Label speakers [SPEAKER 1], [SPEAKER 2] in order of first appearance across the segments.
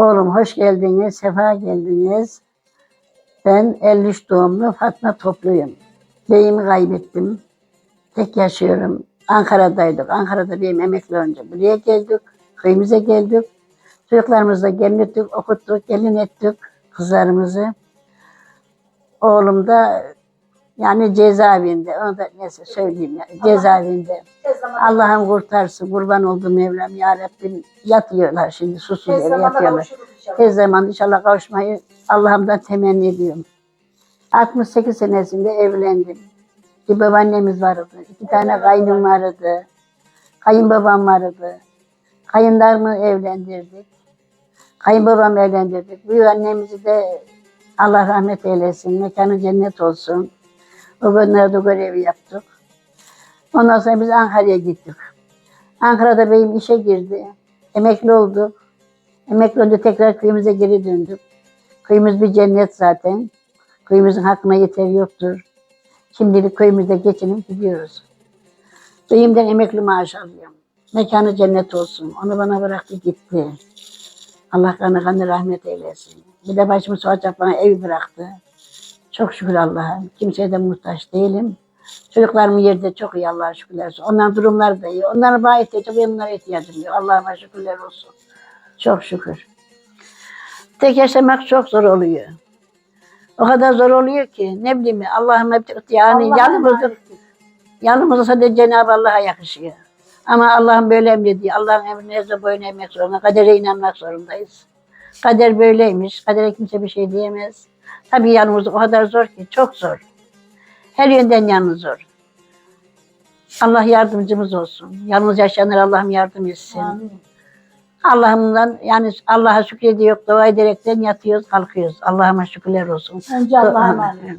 [SPEAKER 1] Oğlum hoş geldiniz, sefa geldiniz. Ben 53 doğumlu Fatma Topluyum. Beyimi kaybettim. Tek yaşıyorum. Ankara'daydık. Ankara'da benim emekli önce. Buraya geldik. Köyümüze geldik. Çocuklarımızla gelin ettik, okuttuk, gelin ettik kızlarımızı. Oğlum da yani cezaevinde. Onu da neyse söyleyeyim ya. Cezaevinde. Allah'ım kurtarsın. Kurban olduğum Mevlam ya Rabbim. Yatıyorlar şimdi susuz
[SPEAKER 2] Tez
[SPEAKER 1] yere
[SPEAKER 2] zamanda
[SPEAKER 1] yatıyorlar.
[SPEAKER 2] kavuşuruz inşallah.
[SPEAKER 1] Tez zamanda inşallah kavuşmayı Allah'ımdan temenni ediyorum. 68 senesinde evlendim. Bir babaannemiz vardı. iki tane kaynım vardı. Kayınbabam vardı. Kayınlarımı evlendirdik. Kayınbabam evlendirdik. Büyük annemizi de Allah rahmet eylesin. Mekanı cennet olsun. O günlerde görevi yaptık. Ondan sonra biz Ankara'ya gittik. Ankara'da beyim işe girdi. Emekli olduk. Emekli olunca tekrar köyümüze geri döndük. Köyümüz bir cennet zaten. Köyümüzün hakkına yeter yoktur. Şimdilik köyümüzde geçinip gidiyoruz. Beyimden emekli maaş alıyorum. Mekanı cennet olsun. Onu bana bıraktı gitti. Allah kanı kanı rahmet eylesin. Bir de başımı soracak bana ev bıraktı. Çok şükür Allah'a. Kimseye de muhtaç değilim. Çocuklarım yerde çok iyi Allah'a şükürler olsun. Onların durumları da iyi. Onlara bana ihtiyacım, benim bunlara ihtiyacım yok. Allah'ıma şükürler olsun. Çok şükür. Tek yaşamak çok zor oluyor. O kadar zor oluyor ki ne bileyim Allah'ım hep yani
[SPEAKER 2] Allah'a
[SPEAKER 1] yalnızlık
[SPEAKER 2] emanettir.
[SPEAKER 1] yalnız sadece Cenab-ı Allah'a yakışıyor. Ama Allah'ın böyle emrediği, Allah'ın emrine her boyun eğmek zorunda, kadere inanmak zorundayız. Kader böyleymiş, kadere kimse bir şey diyemez. Tabii yalnızlık o kadar zor ki, çok zor. Her yönden yalnız zor. Allah yardımcımız olsun. Yalnız yaşayanlar Allah'ım yardım etsin.
[SPEAKER 2] Amin.
[SPEAKER 1] Allah'ımdan yani Allah'a şükrediyor, dua ederekten yatıyoruz, kalkıyoruz. Allah'ıma şükürler olsun.
[SPEAKER 2] Önce Allah'a emanet.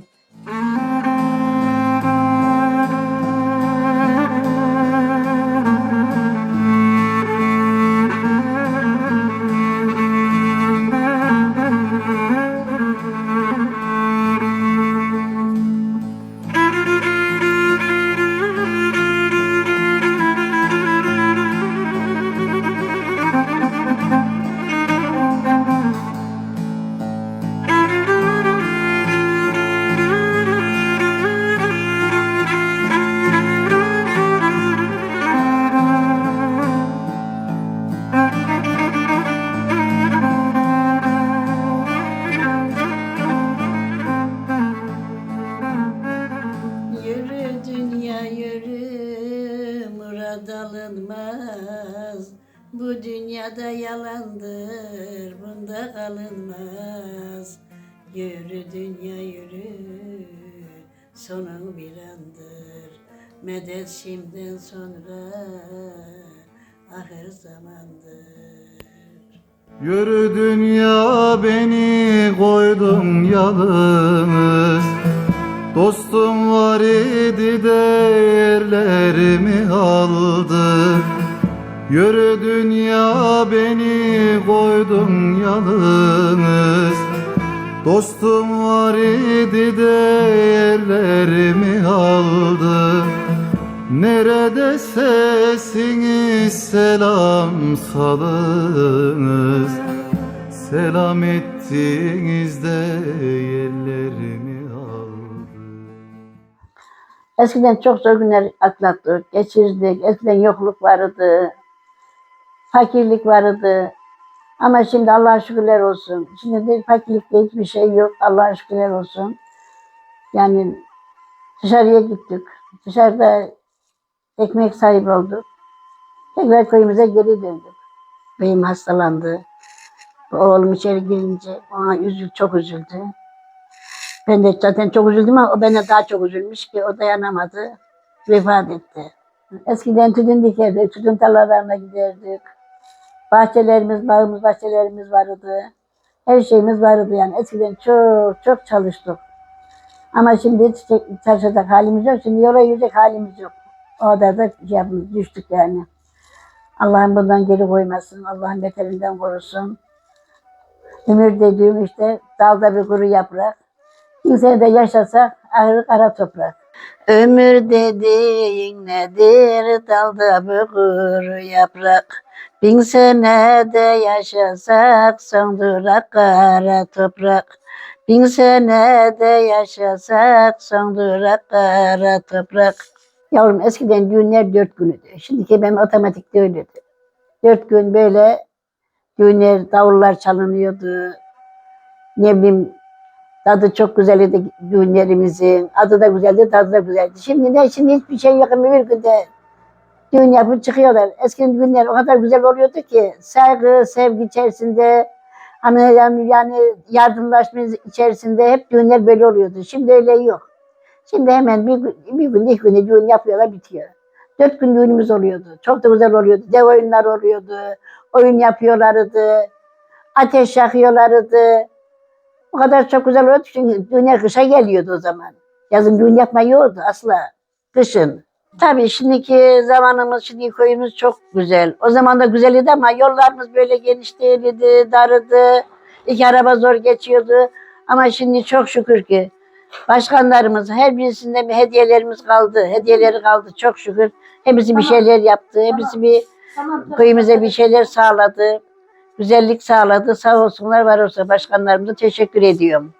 [SPEAKER 1] Bu dünyada yalandır, bunda kalınmaz. Yürü dünya yürü, sonun bir andır. Medet şimdiden sonra, ahir zamandır.
[SPEAKER 3] Yürü dünya beni koydum yalnız Dostum var idi değerlerimi aldı Yürü dünya beni koydum yalnız. Dostum var idi değerlerimi aldı. Nerede sesiniz selam salınız? Selam ettiğinizde yerlerimi aldı.
[SPEAKER 1] Eskiden çok zor günler atlattık, geçirdik. Eskiden yokluk vardı, fakirlik vardı. Ama şimdi Allah'a şükürler olsun. Şimdi de fakirlikte hiçbir şey yok. Allah'a şükürler olsun. Yani dışarıya gittik. Dışarıda ekmek sahibi olduk. Tekrar köyümüze geri döndük. Beyim hastalandı. Oğlum içeri girince ona üzül, çok üzüldü. Ben de zaten çok üzüldüm ama o benden daha çok üzülmüş ki o dayanamadı. Vefat etti. Eskiden tütün dikerdik, tütün tarlalarına giderdik. Bahçelerimiz, bağımız, bahçelerimiz vardı. Her şeyimiz vardı yani. Eskiden çok çok çalıştık. Ama şimdi hiç çalışacak halimiz yok. Şimdi yola yürüyecek halimiz yok. O da şey yapmış, düştük yani. Allah'ım bundan geri koymasın. Allah'ın beterinden korusun. Ömür dediğim işte dalda bir kuru yaprak. Bir sene de yaşasak ağır kara toprak. Ömür dediğin nedir dalda böğür yaprak Bin sene de yaşasak sondurak kara toprak Bin sene de yaşasak sondurak kara toprak Yavrum eskiden düğünler dört günüydü. Şimdiki benim otomatikte öyleydi. Dört gün böyle düğünler, davullar çalınıyordu. Ne bileyim Tadı çok güzeldi düğünlerimizin. Adı da güzeldi, tadı da güzeldi. Şimdi de şimdi hiçbir şey yok. Bir günde düğün yapıp çıkıyorlar. Eskiden düğünler o kadar güzel oluyordu ki saygı, sevgi içerisinde hani yani, yani yardımlaşma içerisinde hep düğünler böyle oluyordu. Şimdi öyle yok. Şimdi hemen bir, gün- bir günde iki günde düğün yapıyorlar bitiyor. Dört gün düğünümüz oluyordu. Çok da güzel oluyordu. Dev oyunlar oluyordu. Oyun yapıyorlardı. Ateş yakıyorlardı. O kadar çok güzel oluyordu çünkü düğünler kışa geliyordu o zaman. Yazın düğün yapma yoktu asla. Kışın. Tabii şimdiki zamanımız, şimdiki köyümüz çok güzel. O zaman da güzeldi ama yollarımız böyle geniş değildi, darıdı. İki araba zor geçiyordu. Ama şimdi çok şükür ki başkanlarımız her birisinde bir hediyelerimiz kaldı. Hediyeleri kaldı çok şükür. Hepsi bir şeyler yaptı. Hepsi bir köyümüze bir şeyler sağladı. Güzellik sağladı. Sağ olsunlar var olsun başkanlarımıza teşekkür ediyorum.